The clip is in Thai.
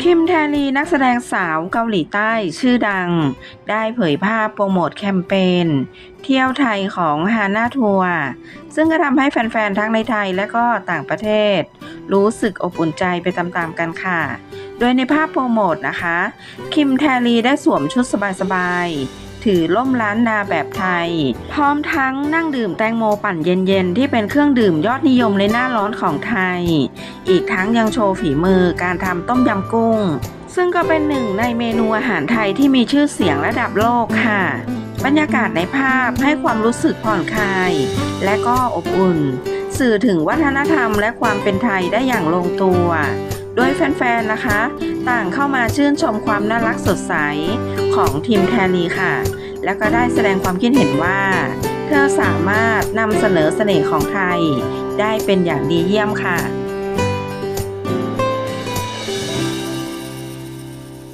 คิมแทรีนักแสดงสาวเกาหลีใต้ชื่อดัง ได้เผยภาพโปรโมทแคมเปญเที่ยวไทยของฮาน่าทัวร์ซึ่งก็ทำให้แฟนๆ ทั้งในไทยและก็ต่างประเทศ รู้สึกอบอุ่นใจไปตามๆกันค่ะ โดยในภาพโปรโมทนะคะ คิมแทรีได้สวมชุดสบายๆ ถือล่มล้านนาแบบไทย พร้อมทั้งนั่งดื่มแตงโมปั่นเย็นๆ ที่เป็นเครื่องดื่มยอดนิยมในหน้าร้อนของไทย อีกทั้งยังโชว์ฝีมือการทำต้มยำกุ้ง ซึ่งก็เป็นหนึ่งในเมนูอาหารไทยที่มีชื่อเสียงระดับโลกค่ะ บรรยากาศในภาพให้ความรู้สึกผ่อนคลาย และก็อบอุ่น สื่อถึงวัฒนธรรมและความเป็นไทยได้อย่างลงตัว โดยแฟนๆนะคะ ต่างเข้ามาชื่นชมความน่ารักสดใสของทีมแทนีค่ะ แล้วก็ได้แสดงความคิดเห็นว่า เธอสามารถนำเสนอเสน่ห์ของไทย ได้เป็นอย่างดีเยี่ยมค่ะ